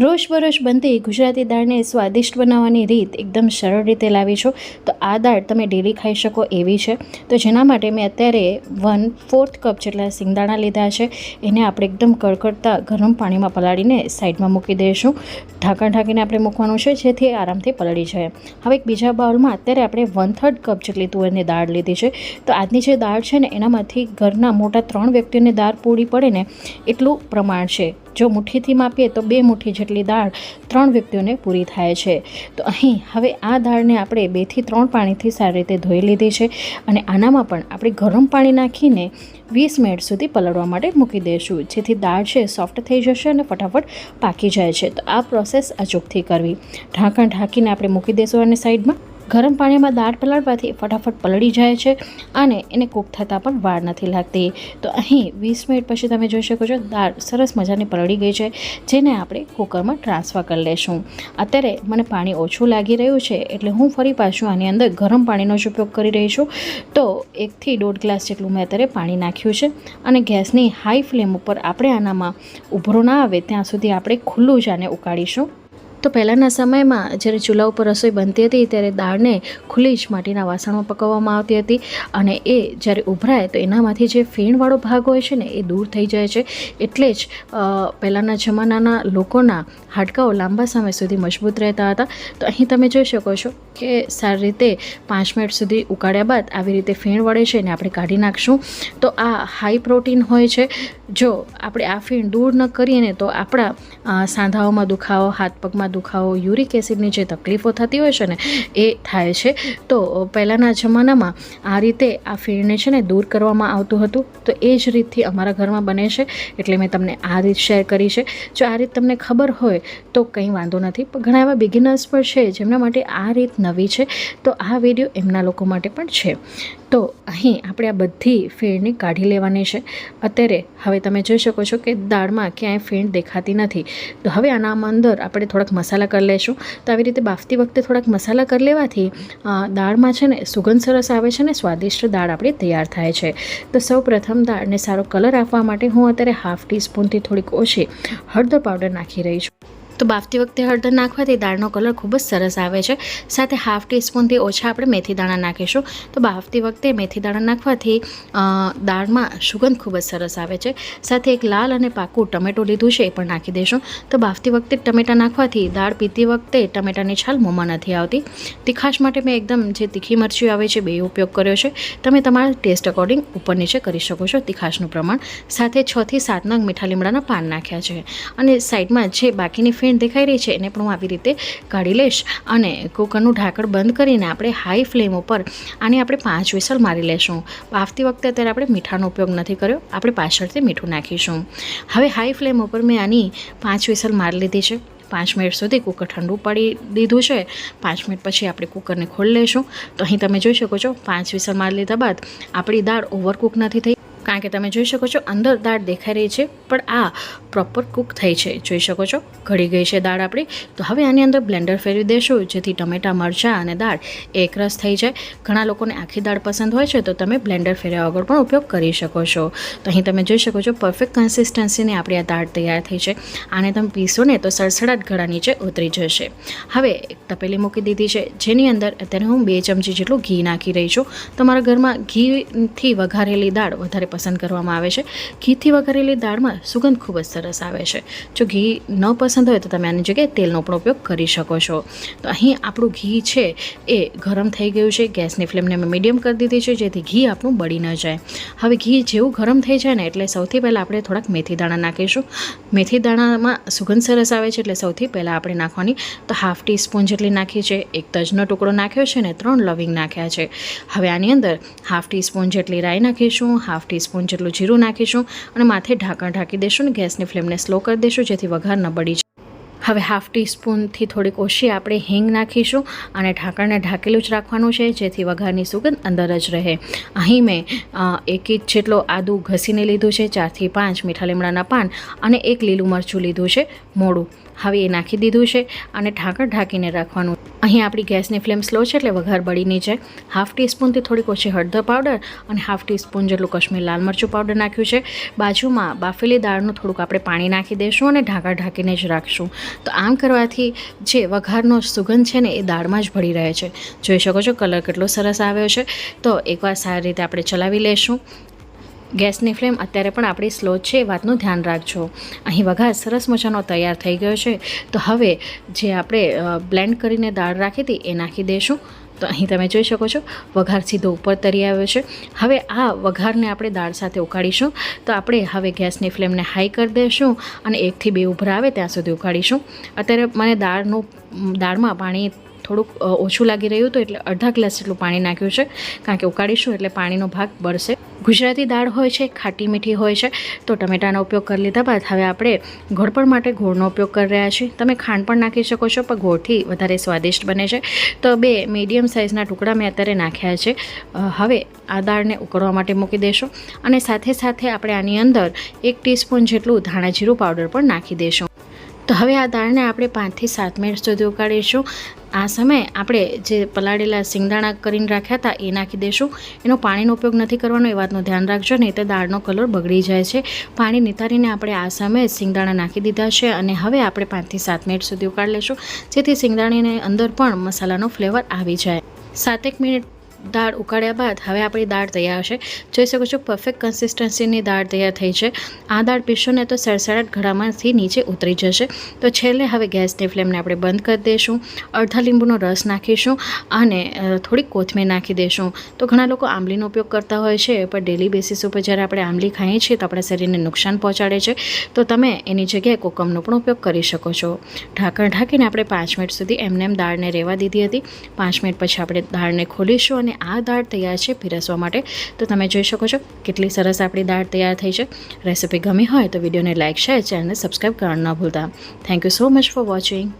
રોજબરોજ બનતી ગુજરાતી દાળને સ્વાદિષ્ટ બનાવવાની રીત એકદમ સરળ રીતે લાવી છું. તો આ દાળ તમે ડેલી ખાઈ શકો એવી છે. તો જેના માટે મેં અત્યારે વન ફોર્થ કપ જેટલા સિંગદાણા લીધા છે. એને આપણે એકદમ કડકડતા ગરમ પાણીમાં પલાળીને સાઈડમાં મૂકી દઈશું. ઢાંકણ ઢાંકીને આપણે મૂકવાનું છે, જેથી આરામથી પલળી જાય. હવે એક બીજા બાઉલમાં અત્યારે આપણે વન થર્ડ કપ જેટલી તુવેરની દાળ લીધી છે. તો આજની જે દાળ છે ને, એનામાંથી ઘરના મોટા ત્રણ વ્યક્તિઓને દાળ પૂરી પડે ને, એટલું પ્રમાણ છે. જો મુઠ્ઠીથી માપીએ તો બે મુઠ્ઠી જેટલી દાળ ત્રણ વ્યક્તિઓને પૂરી થાય છે. તો અહીં હવે આ દાળને આપણે બેથી ત્રણ પાણીથી સારી રીતે ધોઈ લીધી છે અને આનામાં પણ આપણે ગરમ પાણી નાખીને વીસ મિનિટ સુધી પલળવા માટે મૂકી દઈશું. જેથી દાળ છે સોફ્ટ થઈ જશે અને ફટાફટ પાકી જાય છે. તો આ પ્રોસેસ અચૂકથી કરવી. ઢાંકણ ઢાંકીને આપણે મૂકી દઈશું અને સાઈડમાં ગરમ પાણીમાં દાળ પલાળવાથી ફટાફટ પલળી જાય છે અને એને કૂક થતાં પણ વાર નથી લાગતી. તો અહીં વીસ મિનિટ પછી તમે જોઈ શકો છો, દાળ સરસ મજાની પલળી ગઈ છે, જેને આપણે કુકરમાં ટ્રાન્સફર કરી લેશું. અત્યારે મને પાણી ઓછું લાગી રહ્યું છે, એટલે હું ફરી પાછું આની અંદર ગરમ પાણીનો જ ઉપયોગ કરી રહી છું. તો એકથી દોઢ ગ્લાસ જેટલું મેં અત્યારે પાણી નાખ્યું છે અને ગેસની હાઈ ફ્લેમ ઉપર આપણે આનામાં ઉભરો ના આવે, ત્યાં સુધી આપણે ખુલ્લું જ આને ઉકાળીશું. તો પહેલાંના સમયમાં જ્યારે ચૂલા ઉપર રસોઈ બનતી હતી ત્યારે દાળને ખુલ્લી જ માટીના વાસણમાં પકવવામાં આવતી હતી અને એ જ્યારે ઉભરાય તો એનામાંથી જે ફીણવાળો ભાગ હોય છે ને એ દૂર થઈ જાય છે. એટલે જ પહેલાંના જમાનાના લોકોના હાડકાઓ લાંબા સમય સુધી મજબૂત રહેતા હતા. તો અહીં તમે જોઈ શકો છો કે સારી રીતે પાંચ મિનિટ સુધી ઉકાળ્યા બાદ આવી રીતે ફીણ વળે છે ને આપણે કાઢી નાખશું. તો આ હાઈ પ્રોટીન હોય છે. જો આપણે આ ફીણ દૂર ન કરીએ ને તો આપણા સાંધાઓમાં દુખાવો, હાથ પગમાં દુખાવો યુરિક એસિડની જે તકલીફો થતી હોય છે ને, એ થાય છે. તો પહેલાંના જમાનામાં આ રીતે આ ફીણને છે ને દૂર કરવામાં આવતું હતું. તો એ જ રીતથી અમારા ઘરમાં બને છે. એટલે મેં તમને આ રીત શેર કરી છે. જો આ રીત તમને ખબર હોય, તો કંઈ વાંધો નથી. પણ ઘણા એવા બિગિનર્સ પણ છે જેમના માટે આ રીત નવી છે. તો આ વીડિયો એમના લોકો માટે પણ છે. તો અહીં આપણે આ બધી ફીણની કાઢી લેવાની છે. અત્યારે હવે તમે જોઈ શકો છો કે દાળમાં ક્યાંય ફીણ દેખાતી નથી. તો હવે આના અંદર આપણે થોડાક મસાલા કરી લેશું. તો આવી રીતે બાફતી વખતે થોડાક મસાલા કરી લેવાથી દાળમાં છે ને સુગંધ સરસ આવે છે ને સ્વાદિષ્ટ દાળ આપણી તૈયાર થાય છે. તો સૌ પ્રથમ દાળને સારો કલર આપવા માટે હું અત્યારે હાફ ટીસ્પૂનથી થોડીક ઓછી હળદર પાવડર નાખી રહી છું. તો બાફતી વખતે હળદર નાખવાથી દાળનો કલર ખૂબ જ સરસ આવે છે. સાથે હાફ ટીસ્પૂનથી ઓછા આપણે મેથી દાણા નાખીશું. તો બાફતી વખતે મેથી દાણા નાખવાથી દાળમાં સુગંધ ખૂબ જ સરસ આવે છે. સાથે એક લાલ અને પાકું ટમેટું લીધું છે એ પણ નાખી દઈશું. તો બાફતી વખતે ટમેટાં નાખવાથી દાળ પીતી વખતે ટમેટાની છાલ મોંમાં નથી આવતી. તીખાશ માટે મેં એકદમ જે તીખી મરચી આવે છે બે ઉપયોગ કર્યો છે. તમે તમારા ટેસ્ટ અકોર્ડિંગ ઉપર નીચે કરી શકો છો તીખાશનું પ્રમાણ. સાથે છથી સાત નંગ મીઠા લીમડાના પાન નાખ્યા છે. અને સાઈડમાં જે બાકીની ફીણ દેખાઈ રહી છે એને પણ હું આવી રીતે કાઢી લઈશ. અને કુકરનું ઢાંકણ બંધ કરીને આપણે હાઈ ફ્લેમ ઉપર આને આપણે પાંચ વિસલ મારી લેશું. બાફતી વખતે અત્યારે આપણે મીઠાનો ઉપયોગ નથી કર્યો, આપણે પાછળથી મીઠું નાખીશું. હવે હાઈ ફ્લેમ ઉપર મેં આની પાંચ વિસલ મારી લીધી છે. પાંચ મિનિટ સુધી કુકર ઠંડુ પડી દીધું છે. પાંચ મિનિટ પછી આપણે કુકરને ખોલી લઈશું તો અહીં તમે જોઈ શકો છો, પાંચ વિસલ મારી લીધા બાદ આપણી દાળ ઓવરકુક નથી થઈ. કારણ કે તમે જોઈ શકો છો અંદર દાળ દેખાઈ રહી છે, પણ આ પ્રોપર કૂક થઈ છે. જોઈ શકો છો, ઘડી ગઈ છે દાળ આપણી. તો હવે આની અંદર બ્લેન્ડર ફેરવી દેશું, જેથી ટમેટા, મરચાં અને દાળ એકરસ થઈ જાય. ઘણા લોકોને આખી દાળ પસંદ હોય છે, તો તમે બ્લેન્ડર ફેરવ્યા વગર પણ ઉપયોગ કરી શકો છો. તો અહીં તમે જોઈ શકો છો પરફેક્ટ કન્સિસ્ટન્સીની આપણી આ દાળ તૈયાર થઈ છે. આને તમે પીસો ને તો સડસડાટ ગળા નીચે ઉતરી જશે. હવે એક તપેલી મૂકી દીધી છે, જેની અંદર અત્યારે હું બે ચમચી જેટલું ઘી નાખી રહી છું. તમારા ઘરમાં ઘીથી વઘારેલી દાળ વધારે પસંદ કરવામાં આવે છે. ઘીથી વઘારેલી દાળમાં સુગંધ ખૂબ જ સરસ આવે છે. જો ઘી ન પસંદ હોય તો તમે આની જગ્યાએ તેલનો પણ ઉપયોગ કરી શકો છો. તો અહીં આપણું ઘી છે એ ગરમ થઈ ગયું છે. ગેસની ફ્લેમને મેં મીડિયમ કરી દીધી છે જેથી ઘી આપણું બળી ન જાય. હવે ઘી જેવું ગરમ થઈ જાય ને એટલે સૌથી પહેલાં આપણે થોડાક મેથી દાણા નાખીશું. મેથી દાણામાં સુગંધ સરસ આવે છે એટલે સૌથી પહેલાં આપણે નાખવાની તો હાફ ટીસ્પૂન જેટલી નાખી છે. એક તજનો ટુકડો નાખ્યો છે ને ત્રણ લવિંગ નાખ્યા છે. હવે આની અંદર હાફ ટીસ્પૂન જેટલી રાઈ નાખીશું, હાફ ટીસ્પૂન જેટલું જીરું નાખીશું અને માથે ઢાંકણ ઢાંકી દઈશું અને ગેસની ફ્લેમને સ્લો કરી દઈશું જેથી વઘાર ન બળી જાય. હવે હાફ ટીસ્પૂનથી થોડીક ઓછી આપણે હિંગ નાખીશું અને ઢાંકણને ઢાંકેલું જ રાખવાનું છે જેથી વઘારની સુગંધ અંદર જ રહે. અહીં મેં એક ઇંચ જેટલો આદું ઘસીને લીધું છે, ચારથી પાંચ મીઠા લીમડાના પાન અને એક લીલું મરચું લીધું છે, મોડું. હવે એ નાખી દીધું છે અને ઢાંકણ ઢાંકીને રાખવાનું. અહીં આપણી ગેસની ફ્લેમ સ્લો છે એટલે વઘાર બળી નહીં જાય. હાફ ટીસ્પૂનથી થોડીક ઓછી હળદર પાવડર અને હાફ ટીસ્પૂન જેટલું કશ્મીર લાલ મરચું પાવડર નાખ્યું છે. બાજુમાં બાફેલી દાળનું થોડુંક આપણે પાણી નાખી દઈશું અને ઢાંકણ ઢાંકીને જ રાખશું. તો આમ કરવાથી જે વઘારનો સુગંધ છે ને એ દાળમાં જ ભળી રહે છે. જોઈ શકો છો કલર કેટલો સરસ આવ્યો છે. તો એકવાર સારી રીતે આપણે ચલાવી લઈશું. ગેસની ફ્લેમ અત્યારે પણ આપણી સ્લો છે વાતનું ધ્યાન રાખજો. અહીં વઘાર સરસ મજાનો તૈયાર થઈ ગયો છે. તો હવે જે આપણે બ્લેન્ડ કરીને દાળ રાખી હતી એ નાખી દઈશું તો અહીં તમે જોઈ શકો છો, વઘાર સીધો ઉપર તરી આવ્યો છે. હવે આ વઘારને આપણે દાળ સાથે ઉકાળીશું. તો આપણે હવે ગેસની ફ્લેમને હાઈ કરી દઈશું અને એકથી બે ઉભરા આવે ત્યાં સુધી ઉકાળીશું. અત્યારે મને દાળનું દાળમાં પાણી થોડુંક ઓછું લાગી રહ્યું હતું એટલે અડધા ગ્લાસ જેટલું પાણી નાખ્યું છે. કારણ કે ઉકાળીશું એટલે પાણીનો ભાગ બળશે. ગુજરાતી દાળ હોય છે, ખાટી મીઠી હોય છે, તો ટમેટાનો ઉપયોગ કરી લીધા બાદ હવે આપણે ઘોળપણ માટે ગોળનો ઉપયોગ કરી રહ્યા છીએ. તમે ખાંડ પણ નાખી શકો છો, પણ ગોળથી વધારે સ્વાદિષ્ટ બને છે. તો બે મીડિયમ સાઇઝના ટુકડા મેં અત્યારે નાખ્યા છે. હવે આ દાળને ઉકળવા માટે મૂકી દેશો. અને સાથે સાથે આપણે આની અંદર એક ટીસ્પૂન જેટલું ધાણા જીરું પાવડર પણ નાખી દેશું. તો હવે આ દાળને આપણે પાંચથી સાત મિનિટ સુધી ઉકાળીશું. આ સમયે આપણે જે પલાળેલા સિંગદાણા કરીને રાખ્યા હતા એ નાખી દઈશું. એનો પાણીનો ઉપયોગ નથી કરવાનો, એ વાતનું ધ્યાન રાખજો, નહીં તો દાળનો કલર બગડી જાય છે. પાણી નિતારીને આપણે આ સમયે સિંગદાણા નાખી દીધા છે અને હવે આપણે પાંચથી સાત મિનિટ સુધી ઉકાળી લઈશું. જેથી સિંગદાણાની અંદર પણ મસાલાનો ફ્લેવર આવી જાય. સાતેક મિનિટ દાળ ઉકાળ્યા બાદ હવે આપણી દાળ તૈયાર છે. જોઈ શકો છો પરફેક્ટ કન્સિસ્ટન્સીની દાળ તૈયાર થઈ છે. આ દાળ પીશો ને તો સરસરાટ ઘડામાંથી નીચે ઉતરી જશે. તો છેલ્લે હવે ગેસની ફ્લેમને આપણે બંધ કરી દઈશું. અડધા લીંબુનો રસ નાખીશું અને થોડીક કોથમીર નાખી દઈશું. તો ઘણા લોકો આંબલીનો ઉપયોગ કરતા હોય છે, પણ ડેલી બેસિસ ઉપર જ્યારે આપણે આંબલી ખાઈએ છીએ તો આપણા શરીરને નુકસાન પહોંચાડે છે. તો તમે એની જગ્યાએ કોકમનો પણ ઉપયોગ કરી શકો છો. ઢાંકણ ઢાંકીને આપણે પાંચ મિનિટ સુધી એમને એમ દાળને રહેવા દીધી હતી. પાંચ મિનિટ પછી આપણે દાળને ખોલીશું અને આ દાળ તૈયાર છે પીરસવા માટે. તો તમે જોઈ શકો છો કેટલી સરસ આપણી દાળ તૈયાર થઈ છે. રેસિપી ગમી હોય તો વિડીયોને લાઇક શેર, ચેનલને સબસ્ક્રાઈબ કરવાનું ન ભૂલતા. Thank you so much for watching